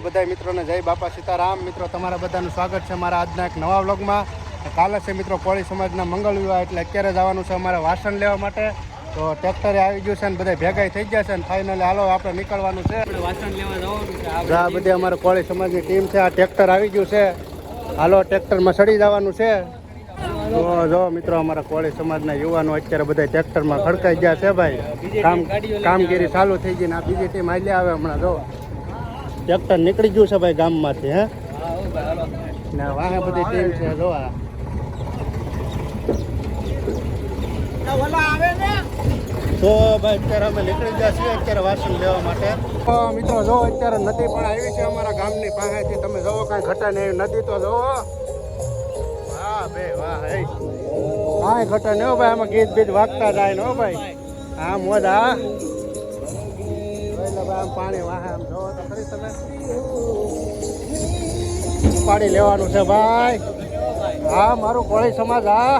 બધા મિત્રોને જય બાપા સીતારામ. મિત્રો તમારા બધાનું સ્વાગત છે મારા આજના એક નવા વ્લોગમાં. કાલે છે મિત્રો કોળી સમાજના મંગળ વિવાહ એટલે અત્યારે જવાનું છે અમારે વાસણ લેવા માટે. તો ટ્રેક્ટરે આવી ગયું છે ને બધા ભેગા થઈ ગયા છે ને ફાઇનલી હાલો આપણે નીકળવાનું છે. વાસણ લેવા જવાનું છે. આ બધી અમારે કોળી સમાજની ટીમ છે આ ટ્રેક્ટર આવી ગયું છે. હાલો ટ્રેક્ટરમાં સડી જવાનું છે. જો જો મિત્રો અમારા કોળી સમાજના યુવાનો અત્યારે બધા ટ્રેક્ટરમાં ખડકાઈ ગયા છે ભાઈ. કામ કામગીરી ચાલુ થઈ ગઈ ને આ બીજી ટીમ હાલી આવે હમણાં જો. ટ્રેક્ટર નીકળી ગયું છે ભાઈ ગામમાંથી હે? ને વાહે બધી ટીમ છે જો આ. તો ભાઈ અત્યારે અમે નીકળી ગયા છીએ અત્યારે વાસણ લેવા માટે. મિત્રો જો અત્યારે નદી પણ આવી છે અમારા ગામની પાસેથી. તમે જોવો કાંઈ ઘટે નહીં નદી તો જોવો. વાહ બે વાહ હે. કાંઈ ઘટે નહીં ભાઈ આમાં ગીત બીત વાગતા જાય ને હો ભાઈ. હા મોજ. પાણી લેવાનું છે ભાઈ. હા, મારું કોળી સમાજ, હા.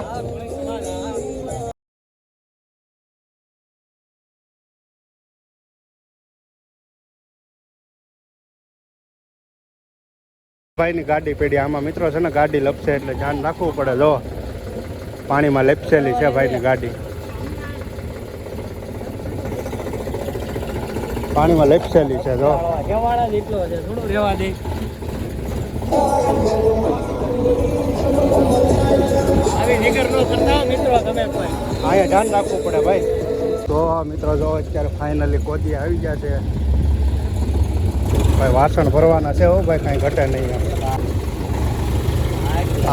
ભાઈની ગાડી પેઢી, આમાં મિત્રો છે ને ગાડી લપસે એટલે ધ્યાન રાખવું પડે, જો. પાણીમાં લપસેલી છે ભાઈની ગાડી. પાણીમાં લપસેલી છે જો. અહીંયા ધ્યાન રાખવું પડે ભાઈ. તો મિત્રો જો અત્યારે ફાઇનલી કોદી આવી ગયા છે. ભાઈ વાસણ ભરવાના છે હો ભાઈ કાંઈ ઘટે નહીં.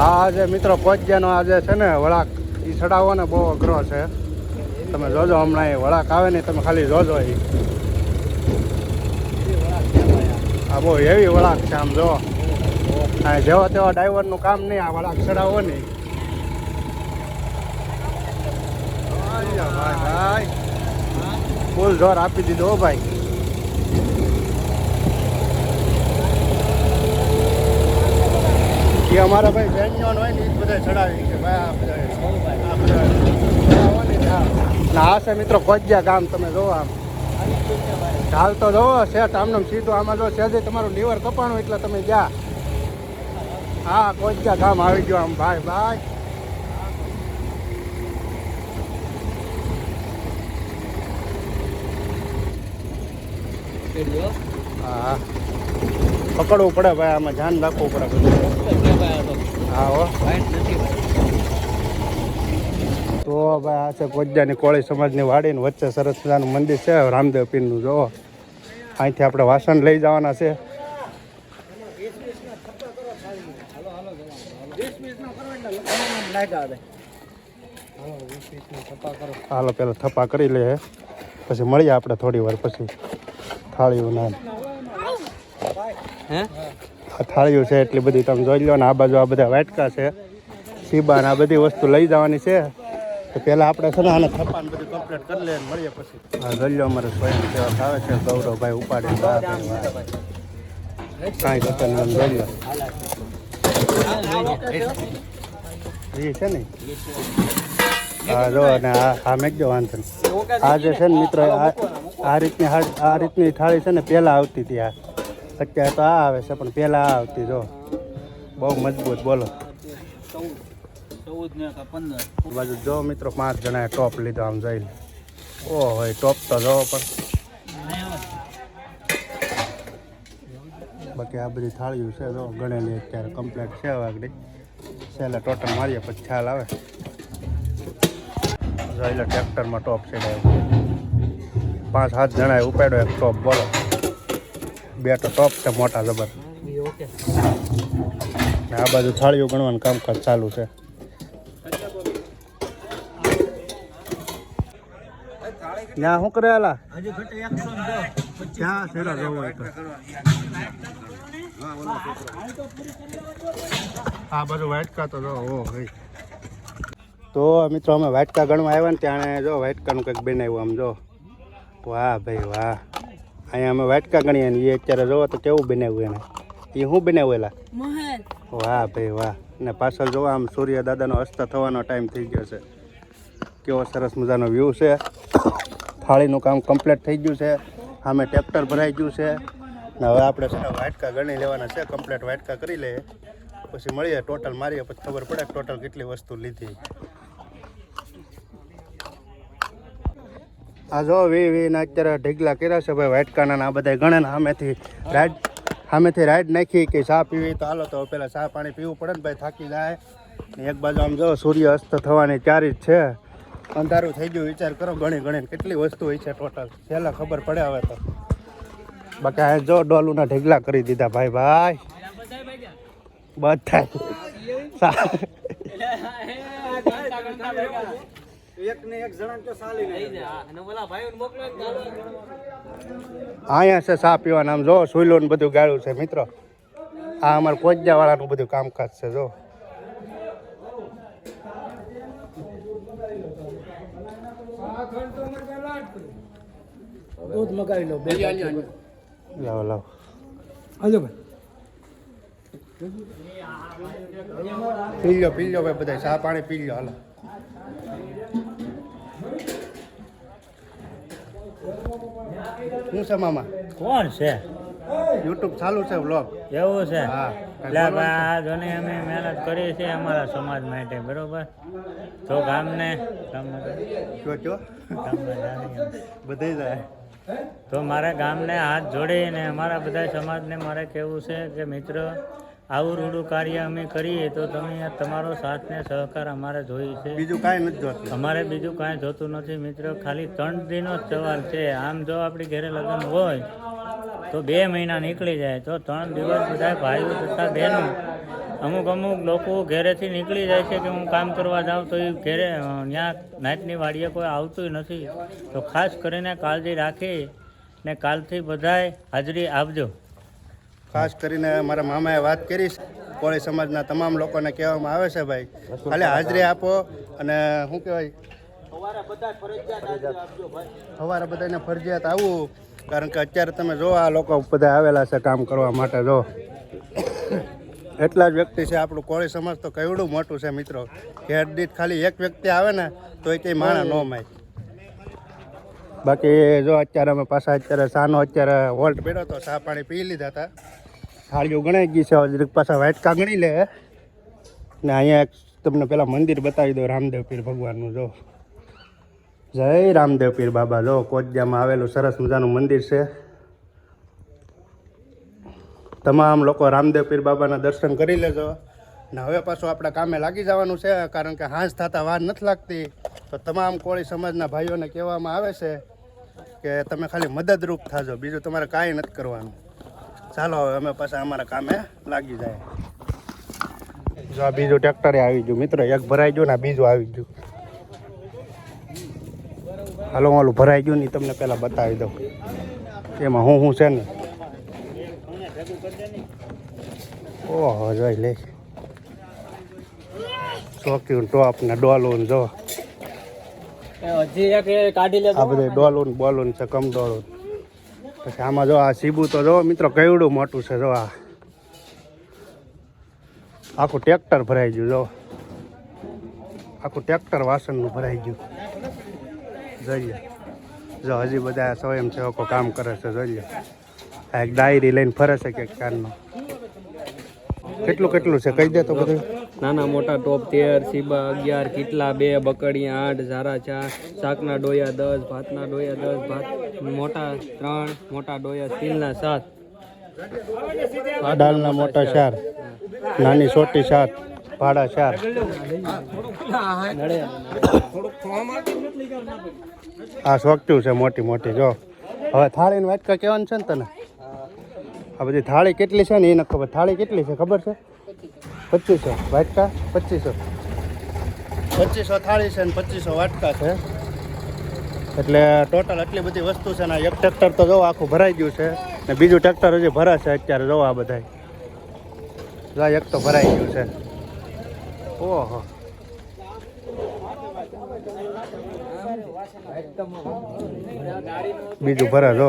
આજે મિત્રો કોજિયાનો આજે છે ને વળાક એ ચડાવવાનો ને બહુ અઘરો છે. તમે જોજો હમણાં એ વળાક આવે ને તમે ખાલી જોજો એ આ બહુ એવી વળાક છે આમ જો. આ જેવા તેવા ડ્રાઈવરનું કામ નહીં, આ વળાક ચડાવો નહીં. ભાઈ ફૂલ જોર આપી દીધો ભાઈ. એ અમારા ભાઈ બેન્યોન હોય ને, એ બધા ચડાવી છે. ભાઈ, આ બધા આ બધા ને છે મિત્રો કોજિયા કામ તમે જોવા ચાલ તો જોવો, શેઠ, આમને સીધું આમાં જો સહેજે તમારું લીવર કપાણું એટલે તમે ગયા હા કોજિયા ગામ આવી ગયો આમ. ભાઈ ભાઈ હા પકડવું પડે ભાઈ, આમાં ધ્યાન રાખવું પડે હા, હો. તો, ભાઈ, આ છે કોજિયાની કોળી સમાજની વાડીની વચ્ચે સરસ મજાનું મંદિર છે, રામદેવ પીરનું જો અહીંથી આપણે વાસણ લઈ જવાના છે. હાલો પેલા થપ્પા કરી લે પછી મળીએ આપણે થોડી વાર પછી. થાળીઓ ના આ થાળીઓ છે એટલી બધી તમે જોઈ લો ને આ બાજુ આ બધા વાટકા છે. સીબા ને આ બધી વસ્તુ લઈ જવાની છે. તો પહેલાં આપણે છે ને આને થપ્પાને બધું કમ્પ્લીટ કરી લઈએ મળીએ પછી. હા ગલ્યો અમારે સ્વયં સેવક આવે છે, ગૌરવભાઈ ઉપાડી કાંઈ કરતા નહીં ગલ્યો એ છે ને? હા જો અને આ મેં મેકજો વાંધો આ જે છે ને મિત્રો, આ રીતની હા- આ રીતની થાળી છે ને પહેલાં આવતી હતી આ. અત્યારે તો આ આવે છે, પણ પહેલાં આ આવતી, જો. બહુ મજબૂત, બોલો. બાજુ જો મિત્રો પાંચ જણાએ ટોપ લીધો આમ જઈને ઓહો હોય ટોપ તો જો પણ. બાકી આ બધી થાળીઓ છે જો, ગણેલી અત્યારે કમ્પ્લીટ છે આગળ. છેલ્લે ટોટલ મારીએ પછી ખ્યાલ આવે. જો એટલે ટ્રેક્ટરમાં ટોપ છે પાંચ સાત જણાએ ઉપાડ્યો, એક ટોપ બોલો. બે તો ટોપ છે, મોટા જબર. આ બાજુ થાળીઓ ગણવાનું કામકાજ ચાલુ છે. ત્યાં શું કરે આલા? હજી ઘટે એકસો ને દસ. ક્યાં છેલ્લા જવું તો? આ બાજુ વાટકા તો જો ઓ ભાઈ તો મિત્રો અમે વાટકા ગણવા આવ્યા ને ત્યાં જો વાટકાનું કંઈક બનાવ્યું આમ જો. વાહ ભાઈ વાહ. અહીંયા અમે વાટકા ગણીએ ને એ અત્યારે જોવો તો કેવું બનાવ્યું એને. એ શું બનાવેલા વાહ ભાઈ વાહ. ને પાછળ જોવા આમ સૂર્ય દાદાનો અસ્ત થવાનો ટાઈમ થઈ ગયો છે. કેવો સરસ મજાનો વ્યૂ છે. થાળીનું કામ કમ્પ્લીટ થઈ ગયું છે. સામે ટ્રેક્ટર ભરાઈ ગયું છે. ને હવે આપણે ને વાટકા ગણી લેવાના છે. કમ્પ્લીટ વાટકા કરી લઈએ. પછી મળીએ. ટોટલ મારીએ, પછી ખબર પડે ટોટલ કેટલી વસ્તુ લીધી. આ જો વી વી ને અત્યારે ઢીગલા કર્યા છે ભાઈ વાટકાના આ બધા ગણે ને સામેથી રાઈડ સામેથી રાઈડ નાખી કે ચા પીવી તો હાલો તો પેલા ચા પાણી પીવું પડે ને ભાઈ થાકી જાય. એક બાજુ આમ જો સૂર્ય અસ્ત થવાની ચારી જ છે. અંધારું થઈ ગયું વિચાર કરો ગણી ગણીને કેટલી વસ્તુ હોય છે ટોટલ પહેલાં ખબર પડે હવે તો. બાકી આ જો ડોલુના ઢીગલા કરી દીધા ભાઈ ભાઈ. બધા અહીંયા છે ચા પીવાના. આમ જો સુઈલો ને બધું ગાળ્યું છે મિત્રો. આ અમારે કોજ્જા વાળાનું બધું કામકાજ છે જો. દૂધ મગાવી લો બે લાવો લાવો. હાલો ભાઈ. પી લો પી લો ભાઈ બધા ચા પાણી પી લો હાલો. શું છે મામા? કોણ છે? યુટ્યુબ ચાલુ છે વ્લોગ એવું છે? હા. જોને અમે મહેનત કરીએ છીએ અમારા સમાજ માટે બરોબર? તો ગામને બધે જાય તો મારા ગામને હાથ જોડીને અમારા બધા સમાજને મારે કહેવું છે કે મિત્ર આવું રૂડું કાર્ય અમે કરીએ તો તમે તમારો સાથ ને સહકાર અમારે જોઈએ છે. બીજું કાંઈ નથી જોતું. અમારે બીજું કાંઈ જોતું નથી મિત્રો. ખાલી ત્રણ દિનો જ સવાલ છે. આમ જો આપણી ઘરે લગ્ન હોય તો બે મહિના નીકળી જાય તો ત્રણ દિવસ બધા ભાઈઓ તથા બહેનો અમુક અમુક લોકો ઘેરેથી નીકળી જાય છે કે હું કામ કરવા જાઉં તો એ ઘેરે ત્યાં નાઇટની વાડીએ કોઈ આવતું નથી. તો ખાસ કરીને કાળજી રાખી ને કાલથી બધાય હાજરી આપજો. ખાસ કરીને મારા મામાએ વાત કરી કોળી સમાજના તમામ લોકોને કહેવામાં આવે છે ભાઈ. ખાલી હાજરી આપો અને શું કહેવાય? સવારે બધાને ફરજિયાત આવવું કારણ કે અત્યારે તમે જો આ લોકો બધા આવેલા છે કામ કરવા માટે જો. એટલા જ વ્યક્તિ છે આપણું કોળી સમાજ તો કેવડું મોટું છે મિત્રો. ઘેર દીઠ ખાલી એક વ્યક્તિ આવે ને તો એ કંઈ માણા ન માય બાકી જો અત્યારે અમે પાછા અત્યારે સાનો અત્યારે હોલ્ટ પડ્યો તો ચા પાણી પી લીધા હતા. થાળીઓ ગણાઈ ગઈ છે હજી પાછા વાટકા ગણી લે. ને અહીંયા એક તમને પેલા મંદિર બતાવી દો રામદેવ પીર ભગવાનનું જો. જય રામદેવ પીર બાબા. લો કોજિયામાં આવેલું સરસ મજાનું મંદિર છે. તમામ લોકો રામદેવ પીર બાબાના દર્શન કરી લેજો. ને હવે પાછું આપણા કામે લાગી જવાનું છે, કારણ કે હાંસ થતા વાર નથી લાગતી. તો તમામ કોળી સમાજના ભાઈઓને કહેવામાં આવે છે કે તમે ખાલી મદદરૂપ થાજો, બીજું તમારે કાંઈ નથી કરવાનું. ચાલો, હવે અમે પાછા અમારા કામે લાગી જાય. જો આ બીજું ટ્રેક્ટરે આવી ગયું. મિત્રો, એક ભરાઈ ગયું ને બીજું આવી ગયું. હાલો હું ઓલું ભરાઈ ગયું ને તમને પહેલાં બતાવી દઉં. એમાં હું હું છે ને? ઓહો જોઈ લે. ચોક્યું ટોપ ને ડોલું ને જો આ બધે ડોલું ને બોલું છે કમ ડોલું પછી આમાં જો આ સીબુ તો જો મિત્રો કેવડું મોટું છે જો આ. આખું ટ્રેક્ટર ભરાઈ ગયું જો. આખું ટ્રેક્ટર વાસણનું ભરાઈ ગયું. જોઈએ. જો હજી બધા સ્વયંસેવકો કામ કરે છે જોઈએ. આ એક ડાયરી લઈને ફરે છે કે કારનો કેટલું કેટલું છે? કહી દે તો બધું. નાના મોટા ટોપ તેર સીબા અગિયાર કેટલા બે બકડી આઠ ઝારા ચાર શાકના ડોયા દસ ભાતના ડોયા દસ ભાત મોટા ત્રણ મોટા ડોયા સ્ટીલના સાત. દાળના મોટા ચાર. નાની છોટી સાત. ભાડા ચાર. આ સોકટ્યું છે મોટી મોટી, જો. હવે થાળીની વાટકા કહેવાનું છે ને તને? આ બધી થાળી કેટલી છે ને એને ખબર? થાળી કેટલી છે, ખબર છે? પચીસો. વાટકા? પચીસો. પચીસો થાળી છે ને પચીસો વાટકા છે. એટલે ટોટલ આટલી બધી વસ્તુ છે ને એક ટ્રેક્ટર તો જો આખું ભરાઈ ગયું છે. ને બીજું ટ્રેક્ટર હજી ભરાશે અત્યારે, જો આ બધા એક તો ભરાઈ ગયું છે. ઓહો. બીજું ભરે જો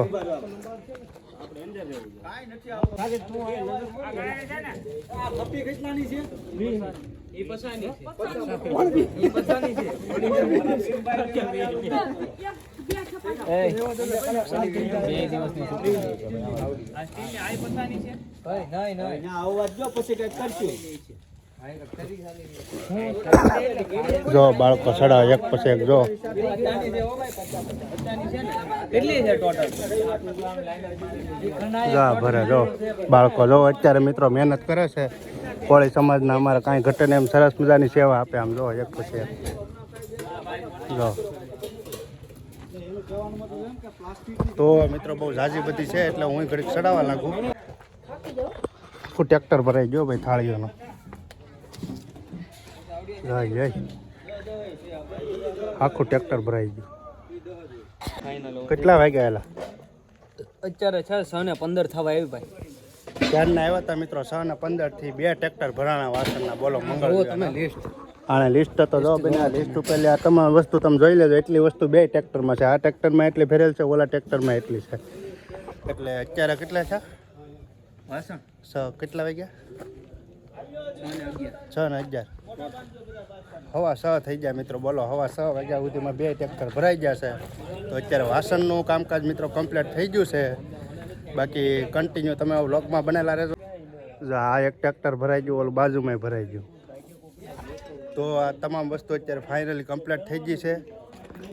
આવવા જો પછી કંઈક પસાની જો બાળકો સડા એક પછી એક જો. જા ભરે જો. બાળકો જો અત્યારે મિત્રો મહેનત કરે છે. કોળી સમાજના અમારે કાંઈ ઘટે એમ સરસ મજાની સેવા આપે આમ જો એક પછી એક. જો. તો મિત્રો બહુ ઝાઝી બધી છે એટલે હું ઘડીક ચડાવવા લાગુ. આખું ટ્રેક્ટર ભરાઈ ગયો ભાઈ થાળીઓનો. જય આખું ટ્રેક્ટર ભરાઈ ગયું. કેટલા વાગ્યા એલા અત્યારે છે છ ને પંદર થવા આવી ભાઈ. ત્યારના આવ્યા હતા મિત્રો? છ ને પંદરથી બે ટ્રેક્ટર ભરાણા વાસણના. બોલો મંગળ તમે લિસ્ટ આને લિસ્ટ તો જો બેન આ લિસ્ટ ઉપર આ તમામ વસ્તુ તમે જોઈ લેજો. એટલી વસ્તુ બે ટ્રેક્ટરમાં છે. આ ટ્રેક્ટરમાં એટલી ભરેલ છે ઓલા ટ્રેક્ટરમાં એટલી છે. એટલે અત્યારે કેટલા છે? વાસણ? છ કેટલા વાગ્યા? છ ને અગિયાર. હવા છ થઈ ગયા મિત્રો, બોલો, હવા છ વાગ્યા સુધીમાં બે ટ્રેક્ટર ભરાઈ ગયા છે તો અત્યારે વાસણનું કામકાજ મિત્રો કમ્પ્લીટ થઈ ગયું છે. બાકી કન્ટિન્યુ તમે વ્લોગમાં બનેલા રહેજો. હા એક ટ્રેક્ટર ભરાઈ ગયું, ઓલું બાજુમાં ભરાઈ ગયું. તો આ તમામ વસ્તુ અત્યારે ફાઇનલી કમ્પ્લીટ થઈ ગઈ છે.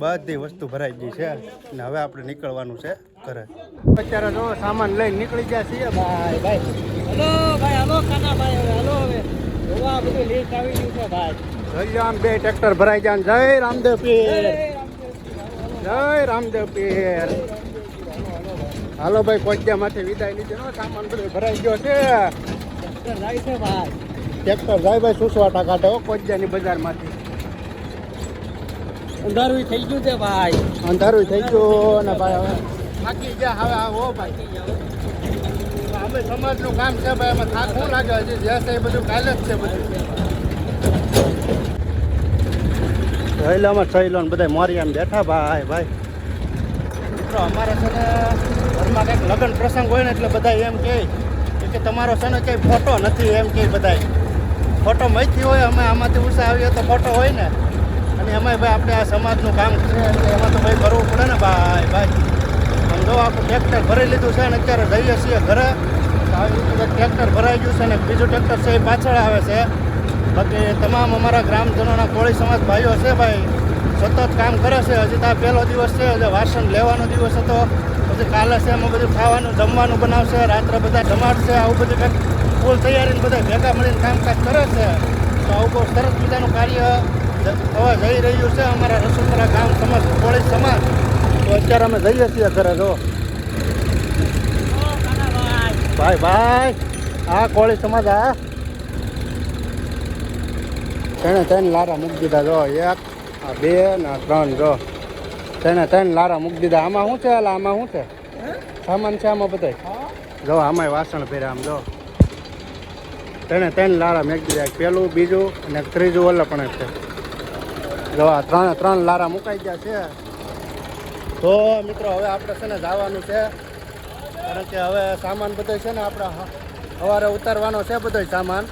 બધી વસ્તુ ભરાઈ ગઈ છે. અને હવે આપણે નીકળવાનું છે ઘરે. અત્યારે જો સામાન લઈને નીકળી ગયા છીએ. ભાઈ ભાઈ હલો ભાઈ, હલો, કાના ભાઈ હલો હવે. જય આમ બે ટ્રેક્ટર ભરાઈ ગયા જય રામદેવ પીર. જય રામદેવ પીર. હાલો ભાઈ કોજ્યામાંથી વિદાય લીધી સામાન બધું ભરાઈ ગયો છે. ભાઈ. ટ્રેક્ટર જાય ભાઈ સુસવાટા કાઢે હો કોજ્યાની બજારમાંથી. અંધારું થઈ ગયું છે ભાઈ. અંધારું થઈ ગયું ને ભાઈ હવે થાકી ગયા હવે હો ભાઈ. અમે સમાજનું કામ છે ભાઈ એમાં થાક શું લાગે? હજી જે છે એ બધું કાલે જ છે બધું. સહેલામાં સહેલો ને બધા મારી આમ બેઠા ભાઈ ભાઈ. મિત્રો અમારે છે ને ઘરમાં કંઈક લગ્ન પ્રસંગ હોય ને એટલે બધા એમ કહે કે તમારો છે ને કંઈ ફોટો નથી એમ કહે બધા ફોટો મહીથી હોય અમે આમાંથી ઉષા આવીએ તો ફોટો હોય ને. અને એમાંય ભાઈ આપણે આ સમાજનું કામ છે એટલે એમાં તો ભાઈ કરવું પડે ને ભાઈ ભાઈ. સમજો આખું ટ્રેક્ટર ભરી લીધું છે ને અત્યારે જઈએ છીએ ઘરે. ટ્રેક્ટર ભરાઈ ગયું છે ને બીજું ટ્રેક્ટર છે એ પાછળ આવે છે. બાકી તમામ અમારા ગ્રામજનોના કોળી સમાજ ભાઈઓ છે ભાઈ, સતત કામ કરે છે. હજી તો આ પહેલો દિવસ છે, હજી વાસણ લેવાનો દિવસ હતો. પછી કાલે છે, એમાં બધું ખાવાનું, જમવાનું બનાવશે, રાત્રે બધા જમાડશે, આવું બધું કંઈક ફૂલ તૈયારીને બધા ભેગા મળીને કામકાજ કરે છે. તો આવું બહુ સરસ મજાનું કાર્ય થવા જઈ રહ્યું છે અમારા રસોપરા ગામ સમાજ, કોળી સમાજ. તો અત્યારે અમે જઈએ છીએ ઘરે, જો. ભાઈ ભાઈ, આ કોળી સમાજ, આ. તેને ત્રણ લારા મૂકી દીધા, જો, એક, આ બે ને ત્રણ, જો. તેને ત્રણ લારા મૂકી દીધા. આમાં શું છે આમાં શું છે? સામાન છે આમાં બધાય? જો, આમાંય વાસણ ફેરે આમ, જો. તેને ત્રણ લારા મેકી દીધા. પેલું, બીજું અને ત્રીજું ઓલે પણ છે. જો, આ ત્રણ ત્રણ લારા મુકાઈ ગયા છે. તો, મિત્રો, હવે આપણે છે ને જવાનું છે. કારણ કે હવે સામાન બધો છે ને આપણે સવારે ઉતારવાનો છે બધો સામાન.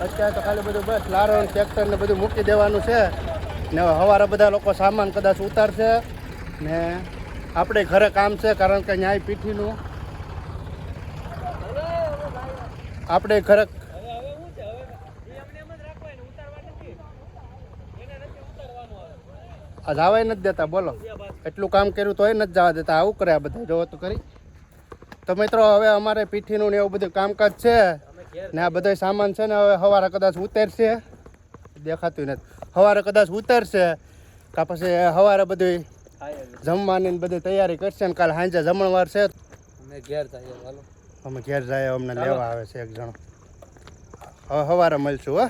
અત્યારે તો ખાલી બધું બસ લારો ટ્રેક્ટર ને બધું મૂકી દેવાનું છે. ને સવારે બધા લોકો સામાન કદાચ ઉતારશે. ને આપણે ઘરે કામ છે કારણ કે ન્યાય પીઠીનું. આપણે ઘરે જવાય નથી દેતા, બોલો. એટલું કામ કર્યું તોય નથી જવા દેતા. આવું કરે આ બધા. જોવો તો કરી તો મિત્રો હવે અમારે પીઠીનું ને એવું બધું કામકાજ છે ને આ બધો સામાન છે ને હવે સવારે કદાચ ઉતરશે. દેખાતું નથી. સવારે કદાચ ઉતરશે કા પછી સવારે બધું જમવાની બધી તૈયારી કરશે ને કાલે સાંજે જમણવાર છે. અમે ઘેર જઈએ અમે ઘેર જાય અમને લેવા આવે છે એક જણો. હવે સવારે મળશું હો.